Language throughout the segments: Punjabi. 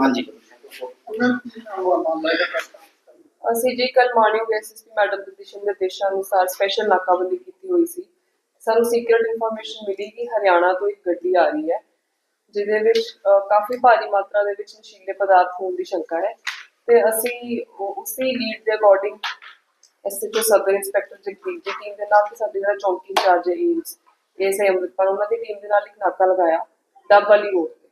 ਹਾਂਜੀ। ਉਹਨਾਂ ਨੂੰ ਕੀ ਨਾਮ ਮਾਮਲਾ ਹੈ ਅਸੀਂ ਜੀ ਕੱਲ ਮਾਨਯੋਗ ਐਸਐਸਪੀ ਮੈਡਮ ਦੇ ਦਿਸ਼ਾ ਨਿਰਦੇਸ਼ਾਂ ਅਨੁਸਾਰ ਸਪੈਸ਼ਲ ਨਾਕਾਬੰਦੀ ਕੀਤੀ ਹੋਈ ਸੀ। ਸਾਨੂੰ ਸੀਕ੍ਰੀਟ ਇਨਫੋਰਮੇਸ਼ਨ ਮਿਲੀ ਕਿ ਹਰਿਆਣਾ ਤੋਂ ਇੱਕ ਗੱਡੀ ਆ ਰਹੀ ਹੈ ਜਿਹਦੇ ਵਿੱਚ ਅ, ਕਾਫੀ ਭਾਰੀ ਮਾਤਰਾ ਦੇ ਵਿੱਚ ਨਸ਼ੀਲੇ ਪਦਾਰਥ ਹੋਣ ਦੀ ਸ਼ੰਕਾ ਹੈ ਤੇ ਅਸੀਂ ਉਹ- ਉਸੇ ਲੀਡ ਦੇ according SHO Sadar inspector Jagdeep ਦੀ ਟੀਮ ਦੇ ਨਾਲ ਤੇ ਸਾਡੇ ਜਿਹੜਾ ਚੌਂਕੀ ਇੰਚਾਰਜ ਹੈ ਏਮਸ ਐਸਆਈ ਅੰਮ੍ਰਿਤਪਾਲ ਉਹਨਾਂ ਦੀ ਟੀਮ ਦੇ ਨਾਲ ਇੱਕ ਨਾਕਾ ਲਗਾਇਆ ਡੱਬ ਵਾਲੀ ਰੋਡ ਤੇ।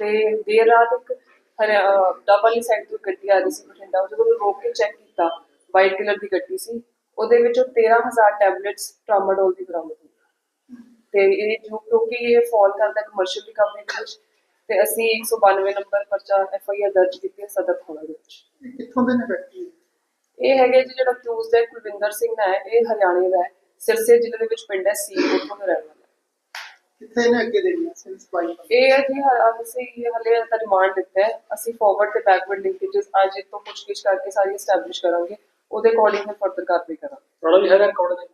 ਤੇ ਦੇਰ ਰਾਤ ਇੱਕ ਹਰਿਆ ਡੱਬ ਵਾਲੀ ਸਾਈਡ ਤੋਂ ਇੱਕ ਗੱਡੀ ਆ ਰਹੀ ਸੀ ਬਠਿੰਡਾ। ਜਦੋਂ ਉਹਨੂੰ ਰੋਕ ਕੇ ਚੈੱਕ ਕੀਤਾ। ਵਾਈਟ ਕਲਰ ਦੀ ਗੱਡੀ ਸੀ। ਉਹਦੇ ਵਿੱਚੋਂ 13000 ਟੈਬਲੇਟਸ ਟਰਾਮਾਡੋਲ ਦੀ ਬਰਾਮਦ ਹੋਈ। ਤੇ ਇਹ ਜੋ ਕਿਉਂਕਿ ਇਹ ਫਾਲ ਕਰਦਾ ਕਮਰਸ਼ੀਅਲ ਰਿਕਵਰੀ ਦੇ ਵਿੱਚ ਤੇ ਅਸੀਂ 192 ਨੰਬਰ ਪਰਚਾ ਐਫਆਈਆਰ ਦਰਜ ਕੀਤੀ ਹੈ ਸਦਰ ਥਾਣਾ ਦੇ ਵਿੱਚ। ਕਿੱਥੋਂ ਦੇ ਨੇ ਵਿਅਕਤੀ ਇਹ ਹੈਗੇ ਜੀ ਜਿਹੜਾ ਅਕਿਊਜ਼ਡ ਹੈ ਕੁਲਵਿੰਦਰ ਸਿੰਘ ਹੈ ਇਹ ਹਰਿਆਣੇ ਦਾ ਹੈ। ਸਿਰਸੇ ਜ਼ਿਲ੍ਹੇ ਦੇ ਵਿੱਚ ਪਿੰਡ ਹੈ ਸੀ ਉੱਥੋਂ ਦਾ ਰਹਿਣ ਵਾਲਾ। ਕਿੱਥੇ ਨੇ ਅੱਗੇ ਦੇਣੀਆਂ ਸਿੰਸ ਬਾਈ ਇਹ ਹੈ ਜੀ ਅਸੀਂ ਹਲੇ ਦਾ ਰਿਮਾਂਡ ਦਿੱਤਾ ਹੈ। ਅਸੀਂ ਫਾਰਵਰਡ ਤੇ ਬੈਕਵਰਡ ਲਿੰਕੇजेस ਅੱਜ ਇਹ ਤੋਂ ਪੁੱਛਗਿੱਛ ਕਰਕੇ ਸਾਰੀ ਐਸਟੈਬਲਿਸ਼ ਕਰਾਂਗੇ। ਉਹਦੇ ਅਕੋਰਡਿੰਗ ਫਿਰ ਫਰਦਰ ਕਾਰਵਾਈ ਕਰਾਂਗੇ। ਥੋੜਾ ਵੀ ਹੈਗਾ ਅਕਾਊਂਟ ਦੇ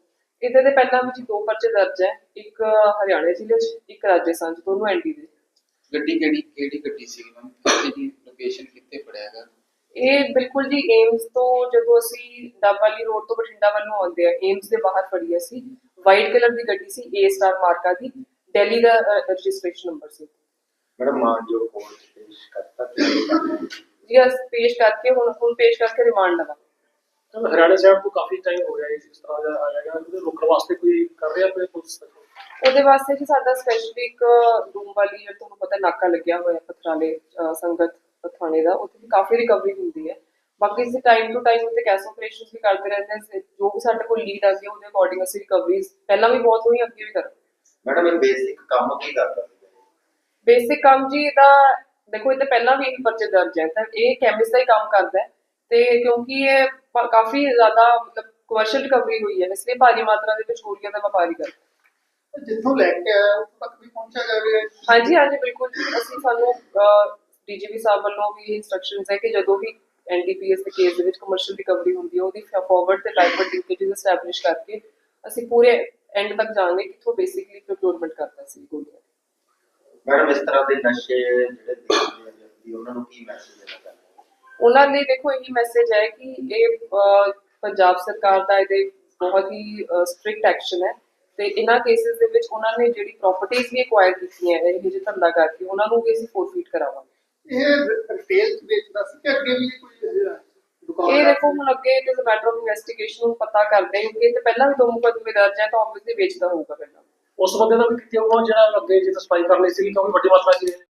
ਇਹਦੇ ਦੇ ਪਹਿਲਾਂ ਵੀ ਜੀ ਦੋ ਪਰਚੇ ਦਰਜ ਹੈ। ਇੱਕ ਹਰਿਆਣਾ ਜ਼ਿਲ੍ਹੇ 'ਚ ਇੱਕ ਰਾਜਸਥਾਨ 'ਚ ਦੋਨੋਂ ਐਨਡੀ ਦੇ। ਗੱਡੀ ਕਿਹੜੀ ਕਿਹੜੀ ਗੱਡੀ ਸੀ ਮੈਮ? ਕਿੱਥੇ ਦੀ ਲੋਕੇਸ਼ਨ ਕਿੱਥੇ ਪੜਿਆ ਹੈਗਾ? ਇਹ ਬਿਲਕੁਲ ਜੀ ਏਮਸ ਤੋਂ ਜਦੋਂ ਅਸੀਂ ਡੱਬ ਵਾਲੀ ਰੋਡ ਤੋਂ ਬਠਿੰਡਾ ਵੱਲ ਨੂੰ ਆਉਂਦੇ ਆ ਏਮਸ ਦੇ ਬਾਹਰ ਫੜੀ ਅਸੀਂ। ਵਾਈਟ ਕਲਰ ਦੀ ਗੱਡੀ ਸੀ ਏ ਸਟਾਰ ਮਾਰਕਾ ਦੀ। ਦਿੱਲੀ ਦਾ ਰਜਿਸਟ੍ਰੇਸ਼ਨ ਨੰਬਰ ਸੀ। ਮੈਡਮ ਮਾਨ ਜੋ ਕੋਰਟ ਪੇਸ਼ ਕਰਤਾ ਜੀ ਅਸੀਂ ਪੇਸ਼ ਕਰਕੇ ਹੁਣ ਹੁਣ ਪੇਸ਼ ਕਰਕੇ ਰਿਮਾਂਡ ਚਲੋ ਹਰਿਆਣਾ ਸਾਈਡ ਤੋਂ ਕਾਫੀ ਟਾਈਮ ਹੋ ਗਿਆ ਇਸ ਤਰ੍ਹਾਂ ਦਾ ਆ ਜਾਏਗਾ ਉਹਦੇ ਰੋਕਣ ਵਾਸਤੇ ਕੋਈ ਕਰ ਰਿਹਾ ਕੋਈ ਪੁਲਿਸ ਉਹਦੇ ਵਾਸਤੇ ਜੀ ਸਾਡਾ ਸਪੈਸ਼ਲੀ ਇੱਕ ਰੂਮ ਵਾਲੀ ਤੁਹਾਨੂੰ ਪਤਾ ਨਾਕਾ ਲੱਗਿਆ ਹੋਇਆ ਪਥਰਾਲੇ ਸੰਗਤ ਥਾਣੇ ਦਾ। ਉੱਥੇ ਵੀ ਕਾਫੀ ਰਿਕਵਰੀ ਹੁੰਦੀ ਹੈ। ਬਾਕੀ ਅਸੀਂ ਟਾਈਮ ਟੂ ਟਾਈਮ ਉੱਤੇ ਕੈਸ ਆਪਰੇਸ਼ਨਸ ਵੀ ਕਰਦੇ ਰਹਿੰਦੇ ਹਾਂ। ਜੋ ਵੀ ਸਾਡੇ ਕੋਲ ਲੀਡ ਆ ਗਈ ਉਹਦੇ ਅਕੋਰਡਿੰਗ ਅਸੀਂ ਰਿਕਵਰੀਜ਼ ਪਹਿਲਾਂ ਵੀ ਬਹੁਤ ਹੋਈ ਅੱਗੇ ਵੀ ਕਰਾਂਗੇ ਮੈਡਮ ਇਹ ਬੇਸਿਕ ਕੰਮ ਕੀ ਕਰਦਾ ਸੀ? ਬੇਸਿਕ ਕੰਮ ਜੀ ਇਹਦਾ ਦੇਖੋ ਇਹ ਤੇ ਪਹਿਲਾਂ ਵੀ ਪਰਚੇ ਦਰਜ ਹੈ ਤਾਂ ਇਹ ਕੈਮਿਸਟ ਦਾ ਹੀ ਕੰਮ ਕਰਦਾ ਹੈ ਤੇ ਕਿਉਂਕਿ ਇਹ ਕਾਫੀ ਜ਼ਿਆਦਾ ਮਤਲਬ ਕਮਰਸ਼ੀਅਲ ਰਿਕਵਰੀ ਹੋਈ ਹੈ ਇਸ ਲਈ ਭਾਰੀ ਮਾਤਰਾ ਦੇ ਵਿੱਚ ਗੋਲੀਆਂ ਦਾ ਵਪਾਰੀ ਕਰਦਾ ਜਿੱਥੋਂ ਲੈ ਕੇ ਆਇਆ ਉੱਥੋਂ ਤੱਕ ਵੀ ਪਹੁੰਚਿਆ ਜਾਵੇ ਹਾਂਜੀ ਹਾਂਜੀ ਬਿਲਕੁਲ ਜੀ। ਅਸੀਂ ਸਾਨੂੰ ਡੀਜੀਪੀ ਸਾਹਿਬ ਵੱਲੋਂ ਵੀ ਇਨਸਟਰਕਸ਼ਨਸ ਹੈ ਕਿ ਜਦੋਂ ਵੀ ਐਨਡੀਪੀਐਸ ਦੇ ਕੇਸ ਦੇ ਵਿੱਚ ਕਮਰਸ਼ੀਅਲ ਰਿਕਵਰੀ ਹੁੰਦੀ ਹੈ ਉਹਦੀ ਫਾਰਵਰਡ ਤੇ ਬੈਕਵਰਡ ਲਿੰਕੇजेस ਐਸਟੈਬਲਿਸ਼ ਕਰਕੇ ਅਸੀਂ ਪੂਰੇ ਐਂਡ ਤੱਕ ਜਾਣਗੇ ਕਿੱਥੋਂ ਬੇਸਿਕਲੀ ਪ੍ਰੋਕਿਊਰਮੈਂਟ ਕਰਦਾ ਸੀ ਗੋਲੀਆਂ ਮੈਡਮ ਇਸ ਤਰ੍ਹਾਂ ਦੇ ਨਸ਼ੇ ਜਿਹੜੇ ਦੇਖਦੇ ਆ ਉਹਨਾਂ ਨੂੰ ਕੀ ਮੈਸੇਜ ਦੇਣਾ ਚਾਹੁੰਦੇ? ਉਹਨਾਂ ਲਈ ਦੇਖੋ ਇਹੀ ਮੈਸੇਜ ਹੈ ਕਿ ਇਹ ਪੰਜਾਬ ਸਰਕਾਰ ਦਾ ਇਹਦੇ ਬਹੁਤ ਹੀ ਸਟ੍ਰਿਕਟ ਐਕਸ਼ਨ ਹੈ ਤੇ ਇਹਨਾਂ ਕੇਸਿਸ ਦੇ ਵਿੱਚ ਉਹਨਾਂ ਨੇ ਜਿਹੜੀ ਪ੍ਰਾਪਰਟੀਆਂ ਵੀ ਐਕਵਾਇਰ ਕੀਤੀਆਂ ਹੈ ਇਹ ਜਿਹੇ ਧੰਦਾ ਕਰਕੇ ਉਹਨਾਂ ਨੂੰ ਵੀ ਅਸੀਂ ਫੋਰਫੀਟ ਕਰਾਵਾਂਗੇ ਇਹ ਰਿਟੇਲ ਚ ਵੇਚਦਾ ਸੀ ਕਿ ਅੱਗੇ ਵੀ ਕੋਈ ਇਹ ਦੇਖੋ ਹੁਣ ਅੱਗੇ it is matter of investigation ਨੂੰ ਪਤਾ ਕਰਦੇ ਹਾਂ ਕਿ ਤੇ ਪਹਿਲਾਂ ਵੀ ਦੋ ਮੁਕੱਦਮੇ ਦਰਜ ਹੈ ਤਾਂ ਆਬਵੀਅਸਲੀ ਵੇਚਦਾ ਹੋਊਗਾ ਪਹਿਲਾਂ। ਉਸ ਬੰਦੇ ਦਾ ਵੀ ਕਿਤੇ ਹੋਊਗਾ ਜਿਹੜਾ ਅੱਗੇ ਜੇ ਸਫ਼ਾਈ ਕਰਨੀ ਸੀ, ਕਿਉਂਕਿ ਵੱਡੀ ਮਾਤਰਾ ਚ